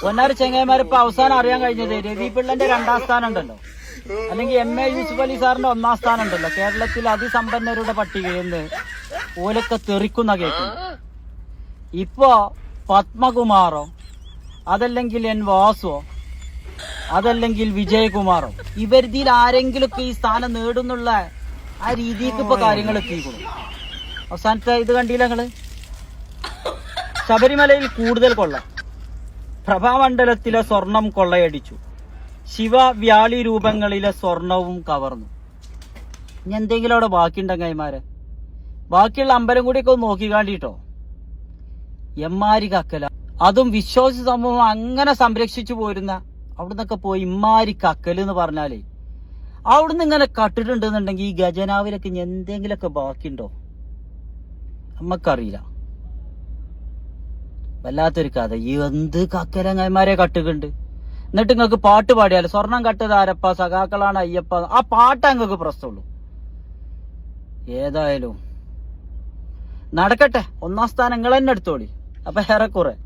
പൊന്നാരി ചെങ്ങായിമാർ ഇപ്പൊ അവസാനം അറിയാൻ കഴിഞ്ഞത് രവി പിള്ളന്റെ രണ്ടാം സ്ഥാനം ഉണ്ടല്ലോ അല്ലെങ്കിൽ എം എ യൂസുഫ് അലി സാറിന്റെ ഒന്നാം സ്ഥാനം ഉണ്ടല്ലോ കേരളത്തിൽ അതിസമ്പന്നരുടെ പട്ടികയിൽ നിന്ന് ഓലൊക്കെ തെറിക്കുന്ന കേൾക്കുന്നു ഇപ്പോ പത്മകുമാറോ അതല്ലെങ്കിൽ എൻ വാസോ അതല്ലെങ്കിൽ വിജയകുമാറോ ഇവരിതിൽ ആരെങ്കിലുമൊക്കെ ഈ സ്ഥാനം നേടുന്നുള്ള ആ രീതിക്ക് ഇപ്പൊ കാര്യങ്ങൾ എത്തിക്കുന്നു അവസാനത്തെ ഇത് കണ്ടില്ല നിങ്ങൾ? ശബരിമലയിൽ കൂടുതൽ കൊള്ള. പ്രഭാമണ്ഡലത്തിലെ സ്വർണം കൊള്ളയടിച്ചു. ശിവ വ്യാളി രൂപങ്ങളിലെ സ്വർണവും കവർന്നു. ഇനി എന്തെങ്കിലും അവിടെ ബാക്കിയുണ്ടെങ്കൈമാരെ ബാക്കിയുള്ള അമ്പലം കൂടിയൊക്കെ ഒന്ന് നോക്കിക്കാണ്ടിട്ടോ എമ്മാരി കക്കല അതും വിശ്വാസ സമൂഹം അങ്ങനെ സംരക്ഷിച്ചു പോരുന്ന അവിടുന്നൊക്കെ പോയി ഇമ്മാരി കക്കൽ എന്ന് പറഞ്ഞാലേ അവിടുന്ന് ഇങ്ങനെ കട്ടിട്ടുണ്ടെന്നുണ്ടെങ്കിൽ ഈ ഗജനാവിലൊക്കെ എന്തെങ്കിലുമൊക്കെ ബാക്കിയുണ്ടോ? നമ്മക്കറിയില്ല വല്ലാത്തൊരു കഥ. ഈ എന്ത് കക്കരങ്ങന്മാരെ കട്ടുകുണ്ട്. എന്നിട്ട് നിങ്ങൾക്ക് പാട്ട് പാടിയാലോ? സ്വർണം കട്ടത് ആരപ്പ? സഖാക്കളാണ് അയ്യപ്പ. ആ പാട്ട് നിങ്ങൾക്ക് പ്രശ്നമുള്ളൂ. ഏതായാലും നടക്കട്ടെ. ഒന്നാം സ്ഥാനം നിങ്ങൾ തന്നെ എടുത്തോളി. അപ്പൊ ഏറെക്കുറെ.